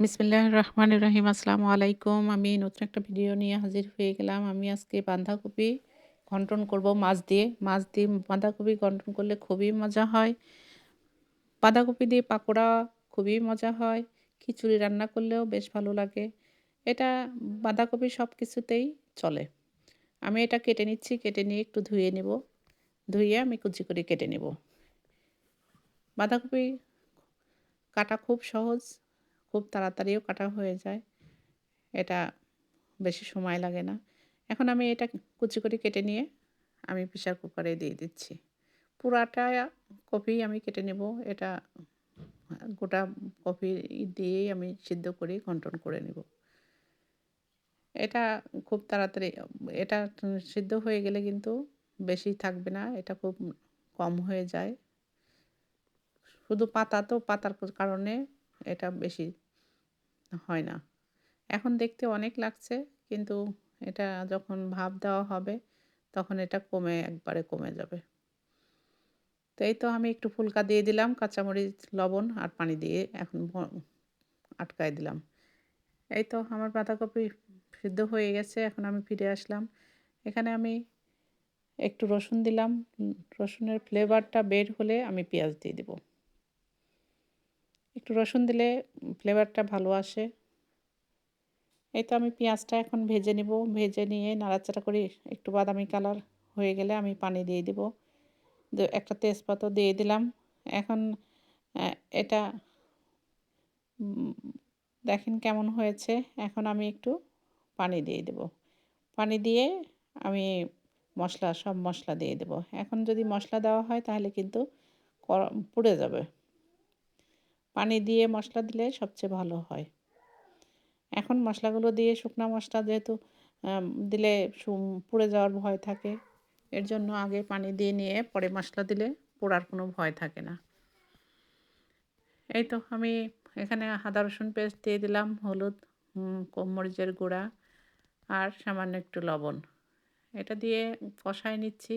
বিসমিল্লাহ রহমান রহিম আসসালামু আলাইকুম। আমি নতুন একটা ভিডিও নিয়ে হাজির হয়ে গেলাম। আমি আজকে বাঁধাকপি ঘন্টন করব, মাছ দিয়ে। মাছ দিয়ে বাঁধাকপি ঘন্টন করলে খুবই মজা হয়। বাঁধাকপি দিয়ে পাকোড়া খুবই মজা হয়। খিচুড়ি রান্না করলেও বেশ ভালো লাগে। এটা বাঁধাকপি সব কিছুতেই চলে। আমি এটা কেটে নিচ্ছি, কেটে নিয়ে একটু ধুয়ে নেব। ধুয়ে আমি কুচি করে কেটে নেব। বাঁধাকপি কাটা খুব সহজ। খুব তাড়াতাড়িও কাটা হয়ে যায়। এটা বেশি সময় লাগে না। এখন আমি এটা কুচি করে কেটে নিয়ে আমি প্রেশার কুকারে দিয়ে দিচ্ছি। পুরাটা কপি আমি কেটে নেব। এটা গোটা কপি দিয়েই আমি সিদ্ধ করে ঘন্টন করে নেব। এটা খুব তাড়াতাড়ি, এটা সিদ্ধ হয়ে গেলে কিন্তু বেশি থাকবে না। এটা খুব কম হয়ে যায়। শুধু পাতা তো, পাতার কারণে এটা বেশি হয় না। এখন দেখতে অনেক লাগছে, কিন্তু এটা যখন ভাব দেওয়া হবে, তখন এটা কমে, একবারে কমে যাবে। তো এই তো আমি একটু ফুলকা দিয়ে দিলাম, কাঁচামরিচ, লবণ আর পানি দিয়ে এখন আটকায় দিলাম। এই তো আমার বাঁধাকপি সিদ্ধ হয়ে গেছে, এখন আমি ফিরে আসলাম। এখানে আমি একটু রসুন দিলাম, রসুনের ফ্লেভারটা বের হলে আমি পেঁয়াজ দিয়ে দেবো। একটু রসুন দিলে ফ্লেভারটা ভালো আসে। এই তো আমি পেঁয়াজটা এখন ভেজে নিব। ভেজে নিয়ে নাড়াচাড়া করে। একটু বাদামি কালার হয়ে গেলে আমি পানি দিয়ে দিব। একটা তেজপাতা দিয়ে দিলাম। এখন এটা দেখেন কেমন হয়েছে। এখন আমি একটু পানি দিয়ে দেব। পানি দিয়ে আমি মশলা, সব মশলা দিয়ে দেব। এখন যদি মশলা দেওয়া হয় তাহলে কিন্তু পুড়ে যাবে। পানি দিয়ে মশলা দিলে সবচেয়ে ভালো হয়। এখন মশলাগুলো দিয়ে শুকনো মশলা যেহেতু দিলে পুড়ে যাওয়ার ভয় থাকে, এর জন্য আগে পানি দিয়ে নিয়ে পরে মশলা দিলে পোড়ার কোনো ভয় থাকে না। এই তো আমি এখানে আদা, রসুন পেস্ট দিয়ে দিলাম, হলুদ মরিচের গুঁড়া আর সামান্য একটু লবণ। এটা দিয়ে কষায় নিচ্ছি।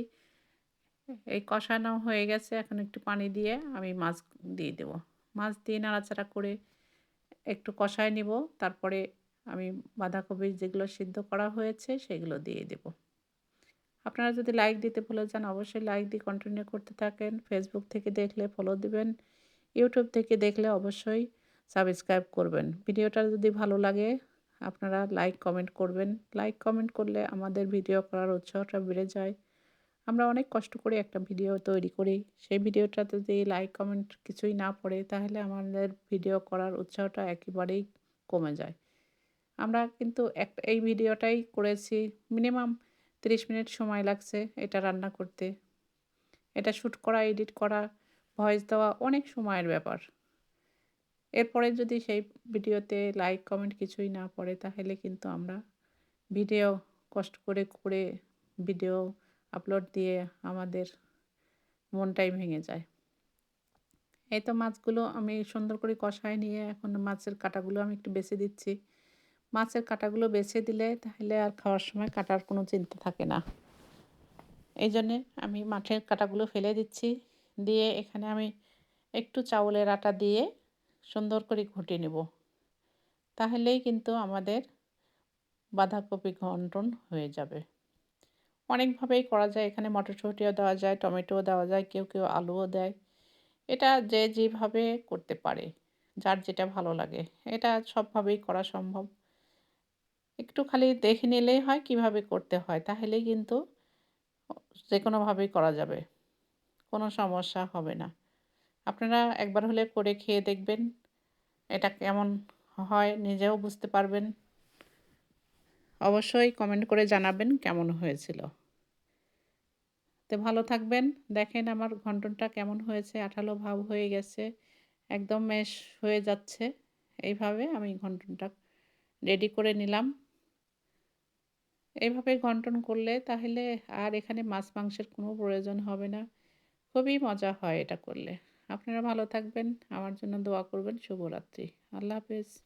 এই কষানো হয়ে গেছে, এখন একটু পানি দিয়ে আমি মাছ দিয়ে দেবো। মাছ দিয়ে নাড়াচাড়া করে একটু কষায় নিব। তারপরে আমি বাঁধাকপি যেগুলো সিদ্ধ করা হয়েছে সেগুলো দিয়ে দেব। আপনারা যদি লাইক দিতে ভুলে যান, অবশ্যই লাইক দিয়ে কন্টিনিউ করতে থাকেন। ফেসবুক থেকে দেখলে ফলো দিবেন। ইউটিউব থেকে দেখলে অবশ্যই সাবস্ক্রাইব করবেন। ভিডিওটা যদি ভালো লাগে, আপনারা লাইক কমেন্ট করবেন। লাইক কমেন্ট করলে আমাদের ভিডিও করার উৎসাহটা বেড়ে যায়। আমরা অনেক কষ্ট করে একটা ভিডিও তৈরি করি। সেই ভিডিওটাতে যদি লাইক কমেন্ট কিছুই না পড়ে, তাহলে আমাদের ভিডিও করার উৎসাহটা একেবারেই কমে যায়। আমরা কিন্তু একটা এই ভিডিওটাই করেছি। মিনিমাম তিরিশ মিনিট সময় লাগছে এটা রান্না করতে। এটা শ্যুট করা এডিট করা ভয়েস দেওয়া অনেক সময়ের ব্যাপার। এরপরে যদি সেই ভিডিওতে লাইক কমেন্ট কিছুই না পড়ে, তাহলে কিন্তু আমরা ভিডিও কষ্ট করে করে ভিডিও আপলোড দিয়ে আমাদের মনটাই ভেঙে যায়। এই তো মাছগুলো আমি সুন্দর করে কষায় নিয়ে এখন মাছের কাটাগুলো আমি একটু বেছে দিচ্ছি। মাছের কাটাগুলো বেছে দিলে তাহলে আর খাওয়ার সময় কাটার কোনো চিন্তা থাকে না। এই জন্যে আমি মাঠের কাটাগুলো ফেলে দিচ্ছি। দিয়ে এখানে আমি একটু চাউলের আটা দিয়ে সুন্দর করে ঘুটে নেব। তাহলেই কিন্তু আমাদের বাঁধাকপি ঘন্টন হয়ে যাবে। অনেকভাবেই করা যায়। এখানে মটরশুঁটিও দেওয়া যায়, টমেটোও দেওয়া যায়, কেউ কেউ আলুও দেয়। এটা যে যেভাবে করতে পারে, যার যেটা ভালো লাগে, এটা সবভাবেই করা সম্ভব। একটু খালি দেখে নিলেই হয় কীভাবে করতে হয় তাহলেই কিন্তু যে কোনোভাবেই করা যাবে, কোনো সমস্যা হবে না। আপনারা একবার হলে করে খেয়ে দেখবেন, এটা কেমন হয় নিজেও বুঝতে পারবেন। অবশ্যই কমেন্ট করে জানাবেন কেমন হয়েছিল। তো ভালো থাকবেন। দেখেন আমার ঘন্টনটা কেমন হয়েছে, আঠালো ভাব হয়ে গেছে, একদম মেশ হয়ে যাচ্ছে। এইভাবে আমি ঘন্টনটা রেডি করে নিলাম। এইভাবে ঘন্টন করলে তাহলে আর এখানে মাছ মাংসের কোনো প্রয়োজন হবে না। খুবই মজা হয় এটা করলে। আপনারা ভালো থাকবেন। আমার জন্য দোয়া করবেন। শুভরাত্রি। আল্লাহ হাফেজ।